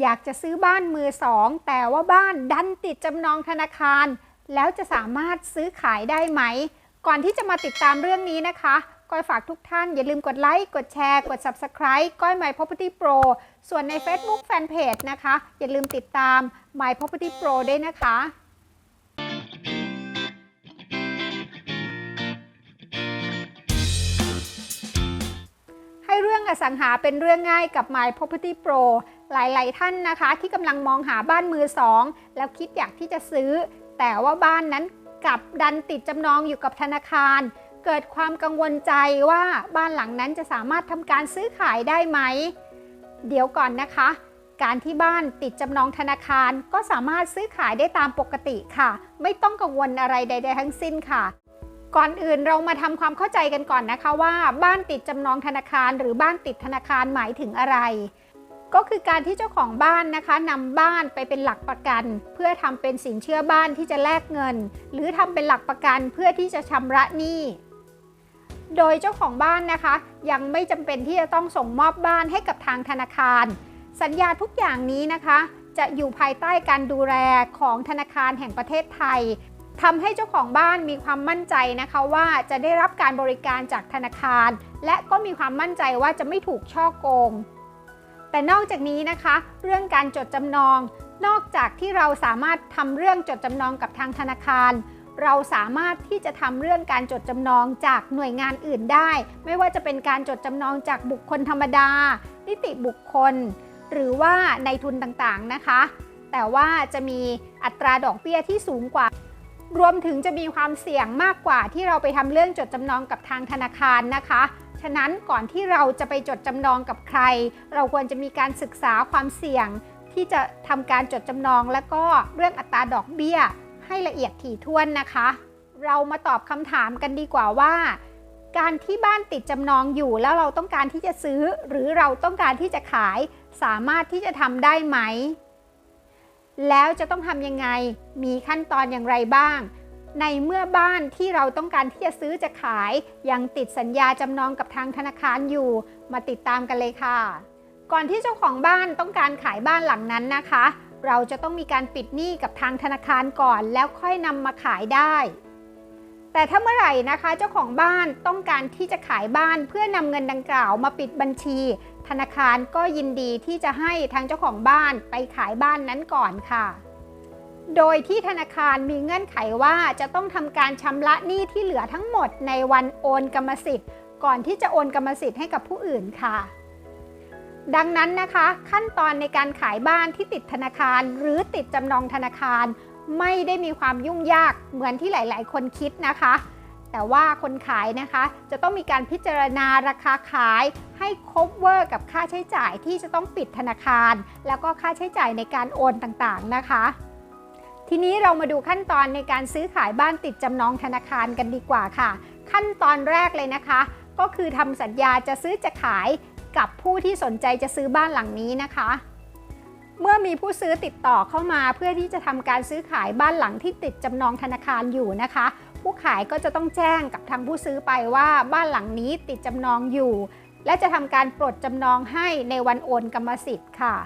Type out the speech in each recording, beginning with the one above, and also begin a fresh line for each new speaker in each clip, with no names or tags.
อยากจะซื้อบ้านมือสอง แต่ว่าบ้านดันติดจำนองธนาคาร แล้วจะสามารถซื้อขายได้ไหม ก่อนที่จะมาติดตามเรื่องนี้นะคะ ก้อยฝากทุกท่านอย่าลืมกดไลค์ กดแชร์ กด Subscribe ก้อย My Property Pro ส่วนใน Facebook Fanpage นะคะ อย่าลืมติดตาม My Property Pro ด้วยนะคะ เรื่องอสังหาเป็นเรื่องง่ายกับ My Property Pro หลาย ๆ ท่านนะคะ ที่กำลังมองหาบ้านมือสอง แล้วคิดอยากที่จะซื้อ แต่ว่าบ้านนั้นกลับดันติดจำนองอยู่กับธนาคาร เกิดความกังวลใจว่าบ้านหลังนั้นจะสามารถทำการซื้อขายได้ไหม เดี๋ยวก่อนนะคะ การที่บ้านติดจำนองธนาคารก็สามารถซื้อขายได้ตามปกติค่ะ ไม่ต้องกังวลอะไรใด ๆ ทั้งสิ้นค่ะ ก่อนอื่นเรามาทำความเข้าใจกันก่อนนะคะว่า บ้านติดจำนองธนาคาร หรือบ้านติดธนาคารหมายถึงอะไร ก็คือการที่เจ้าของบ้านนะคะนำบ้านไปเป็นหลักประกัน เพื่อทำเป็นสินเชื่อบ้านที่จะแลกเงิน หรือทำเป็นหลักประกันเพื่อที่จะชำระหนี้โดยเจ้าของบ้านนะคะ ยังไม่จำเป็นที่จะต้องส่งมอบบ้านให้กับทางธนาคาร สัญญาทุกอย่างนี้นะคะ จะอยู่ภายใต้การดูแลของธนาคารแห่งประเทศไทย ทำให้เจ้าของบ้านมีความมั่นใจนะคะว่าจะได้รับการบริการจากธนาคาร และก็มีความมั่นใจว่าจะไม่ถูกช่อโกง แต่นอกจากนี้นะคะ เรื่องการจดจำนอง นอกจากที่เราสามารถทำเรื่องจดจำนองกับทางธนาคาร เราสามารถที่จะทำเรื่องการจดจำนองจากหน่วยงานอื่นได้ ไม่ว่าจะเป็นการจดจำนองจากบุคคลธรรมดา นิติบุคคล หรือว่าในทุนต่างๆนะคะ แต่ว่าจะมีอัตราดอกเบี้ยที่สูงกว่า รวมถึงจะมีความเสี่ยงมากกว่าที่เราไปทำเรื่องจดจำนองกับทางธนาคารนะคะ ฉะนั้นก่อนที่เราจะไปจดจำนองกับใคร เราควรจะมีการศึกษาความเสี่ยง ที่จะทำการจดจำนอง และก็เรื่องอัตราดอกเบี้ย ให้ละเอียดถี่ถ้วนนะคะ เรามาตอบคำถามกันดีกว่าว่า การที่บ้านติดจำนองอยู่แล้วเราต้องการที่จะซื้อ หรือเราต้องการที่จะขาย สามารถที่จะทำได้ไหม แล้วจะต้องทำยังไง มีขั้นตอนอย่างไรบ้าง ในเมื่อบ้านที่เราต้องการที่จะซื้อจะขาย ยังติดสัญญาจำนองกับทางธนาคารอยู่ มาติดตามกันเลยค่ะ ก่อนที่เจ้าของบ้านต้องการขายบ้านหลังนั้นนะคะ เราจะต้องมีการปิดหนี้กับทางธนาคารก่อน แล้วค่อยนำมาขายได้ แต่ถ้าเมื่อไหร่นะคะเจ้าของบ้านต้องการที่จะขายบ้านเพื่อนำเงินดังกล่าวมาปิดบัญชี ธนาคารก็ยินดีที่จะให้ทางเจ้าของบ้านไปขายบ้านนั้นก่อนค่ะ โดยที่ธนาคารมีเงื่อนไขว่าจะต้องทำการชำระหนี้ที่เหลือทั้งหมดในวันโอนกรรมสิทธิ์ ก่อนที่จะโอนกรรมสิทธิ์ให้กับผู้อื่นค่ะดังนั้นนะคะขั้นตอนในการขายบ้านที่ติดธนาคาร หรือติดจำนองธนาคาร ไม่ได้มีความยุ่งยากเหมือนที่หลาย ๆ คนคิดนะคะ แต่ว่าคนขายนะคะจะต้องมีการพิจารณาราคาขายให้ครบเวอร์กับค่าใช้จ่ายที่จะต้องปิดธนาคาร แล้วก็ค่าใช้จ่ายในการโอนต่างๆนะคะ ทีนี้เรามาดูขั้นตอนในการซื้อขายบ้านติดจำนองธนาคารกันดีกว่าค่ะ ขั้นตอนแรกเลยนะคะ ก็คือทำสัญญาจะซื้อจะขายกับผู้ที่สนใจจะซื้อบ้านหลังนี้นะคะ เมื่อมีผู้ซื้อติดต่อเข้ามา เพื่อที่จะทำการซื้อขายบ้านหลังที่ติดจำนองธนาคารอยู่นะคะ ผู้ขายก็จะต้องแจ้งกับทางผู้ซื้อไปว่าบ้านหลังนี้ติดจำนองอยู่ และจะทำการปลดจำนองให้ในวันโอนกรรมสิทธิ์ค่ะ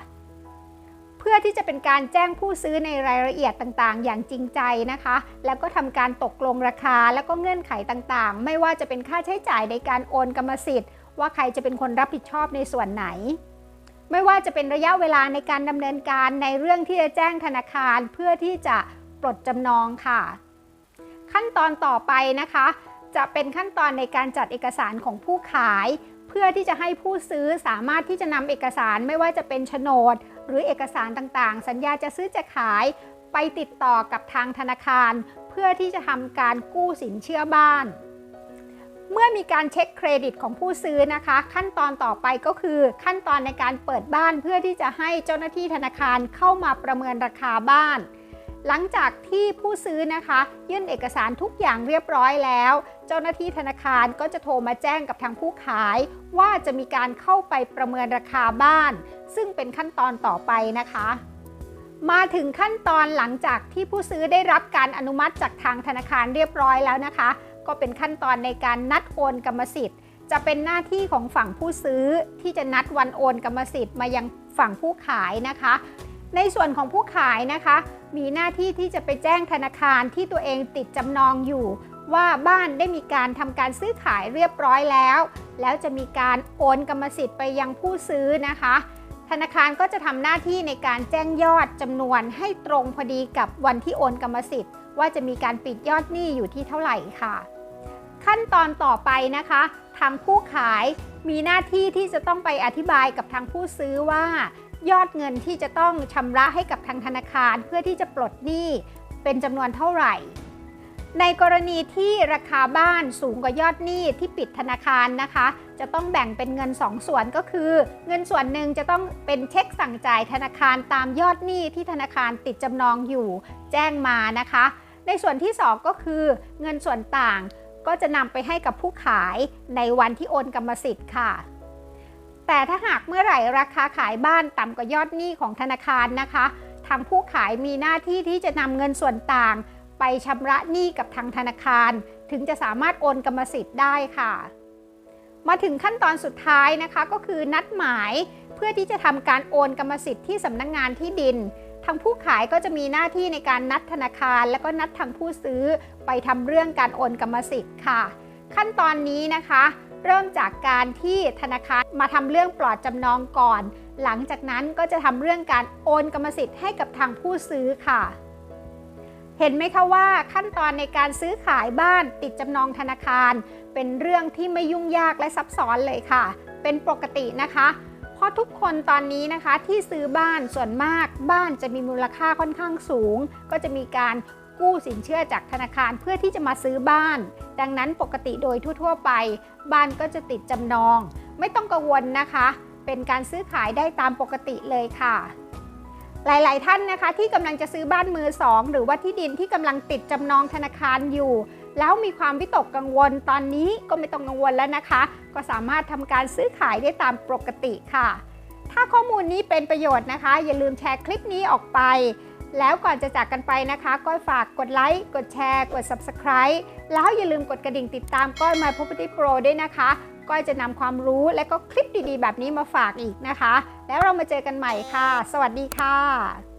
เพื่อที่จะเป็นการแจ้งผู้ซื้อในรายละเอียดต่างๆ อย่างจริงใจนะคะ แล้วก็ทำการตกลงราคาแล้วก็เงื่อนไขต่างๆ ไม่ว่าจะเป็นค่าใช้จ่ายในการโอนกรรมสิทธิ์ ว่าใครจะเป็นคนรับผิดชอบในส่วนไหน ไม่ว่าจะเป็นระยะเวลาในการดำเนินการในเรื่องที่จะแจ้งธนาคารเพื่อที่จะปลดจำนองค่ะ ขั้นตอนต่อไปนะคะ จะเป็นขั้นตอนในการจัดเอกสารของผู้ขาย เพื่อที่จะให้ผู้ซื้อสามารถที่จะนำเอกสารไม่ว่าจะเป็นโฉนด หรือเอกสารต่างๆ สัญญาจะซื้อจะขาย ไปติดต่อกับทางธนาคาร เพื่อที่จะทำการกู้สินเชื่อบ้าน เมื่อมีการเช็คเครดิตของผู้ซื้อนะคะ ขั้นตอนต่อไปก็คือ ขั้นตอนในการเปิดบ้านเพื่อที่จะให้เจ้าหน้าที่ธนาคารเข้ามาประเมินราคาบ้าน หลังจากที่ผู้ซื้อนะคะ ยื่นเอกสารทุกอย่างเรียบร้อยแล้ว เจ้าหน้าที่ธนาคารก็จะโทรมาแจ้งกับทางผู้ขาย ว่าจะมีการเข้าไปประเมินราคาบ้าน ซึ่งเป็นขั้นตอนต่อไปนะคะมาถึงขั้นตอนหลังจากที่ผู้ซื้อได้รับการอนุมัติจากทางธนาคารเรียบร้อยแล้วนะคะ ก็เป็นขั้นตอนในการนัดโอนกรรมสิทธิ์ จะเป็นหน้าที่ของฝั่งผู้ซื้อที่จะนัดวันโอนกรรมสิทธิ์มายังฝั่งผู้ขายนะคะ ในส่วนของผู้ขายนะคะ มีหน้าที่ที่จะไปแจ้งธนาคารที่ตัวเองติดจำนองอยู่ ว่าบ้านได้มีการทำการซื้อขายเรียบร้อยแล้ว แล้วจะมีการโอนกรรมสิทธิ์ไปยังผู้ซื้อนะคะธนาคารก็จะทำหน้าที่ในการแจ้งยอดจำนวนให้ตรงพอดีกับวันที่โอนกรรมสิทธิ์ ว่าจะมีการปิดยอดหนี้อยู่ที่เท่าไหร่ค่ะ ขั้นตอนต่อไปนะคะ ทางผู้ขายมีหน้าที่ที่จะต้องไปอธิบายกับทางผู้ซื้อว่า ยอดเงินที่จะต้องชำระให้กับทางธนาคารเพื่อที่จะปลดหนี้เป็นจำนวนเท่าไหร่ ในกรณีที่ราคาบ้านสูงกว่ายอดหนี้ที่ปิดธนาคารนะคะ จะต้องแบ่งเป็นเงิน 2 ส่วนก็คือ เงินส่วนหนึ่งจะต้องเป็นเช็คสั่งจ่ายธนาคารตามยอดหนี้ที่ธนาคารติดจำนองอยู่ แจ้งมานะคะ ในส่วนที่ 2 ก็คือ เงินส่วนต่าง ก็จะนำไปให้กับผู้ขายในวันที่โอนกรรมสิทธิ์ค่ะ แต่ถ้าหากเมื่อไหร่ราคาขายบ้านต่ำกว่ายอดหนี้ของธนาคารนะคะ ทางผู้ขายมีหน้าที่ที่จะนำเงินส่วนต่าง ไปชำระหนี้กับทางธนาคาร ถึงจะสามารถโอนกรรมสิทธิ์ได้ค่ะ มาถึงขั้นตอนสุดท้ายนะคะก็คือนัดหมายเพื่อที่จะทำการโอนกรรมสิทธิ์ที่สำนักงงานที่ดิน ทางผู้ขายก็จะมีหน้าที่ในการนัดธนาคาร แล้วก็นัดทางผู้ซื้อไปทำเรื่องการโอนกรรมสิทธิ์ค่ะ ขั้นตอนนี้นะคะ เริ่มจากการที่ธนาคารมาทำเรื่องปลอดจำนองก่อน หลังจากนั้นก็จะทำเรื่องการโอนกรรมสิทธิ์ให้กับทางผู้ซื้อค่ะ เห็นไหมคะว่าขั้นตอนในการซื้อขายบ้านติดจำนองธนาคาร เป็นเรื่องที่ไม่ยุ่งยากและซับซ้อนเลยค่ะ เป็นปกตินะคะ ราะทุกคนตอนนี้นะคะที่ซื้อบ้านส่วนมากบ้านจะมีมูลค่าค่อนข้างสูง ก็จะมีการกู้สินเชื่อจากธนาคารเพื่อที่จะมาซื้อบ้าน ดังนั้นปกติโดยทั่วๆไป บ้านก็จะติดจำนอง ไม่ต้องกังวลนะคะ เป็นการซื้อขายได้ตามปกติเลยค่ะ หลาย ๆ ท่านนะคะที่กำลังจะซื้อบ้านมือสองหรือว่าที่ดินที่กำลังติดจำนองธนาคารอยู่ แล้วมีความวิตกกังวลตอนนี้ก็ไม่ต้องกังวลแล้วนะคะ ก็สามารถทำการซื้อขายได้ตามปกติค่ะ ถ้าข้อมูลนี้เป็นประโยชน์นะคะ อย่าลืมแชร์คลิปนี้ออกไป แล้วก่อนจะจากกันไปนะคะก็ฝากกดไลค์ กดแชร์ กด Subscribe แล้วอย่าลืมกดกระดิ่งติดตามก้อย My Property Pro ด้วยนะคะก้อยจะนำความรู้และก็คลิปดีๆ แบบนี้มาฝากอีกนะคะ แล้วเรามาเจอกันใหม่ค่ะ สวัสดีค่ะ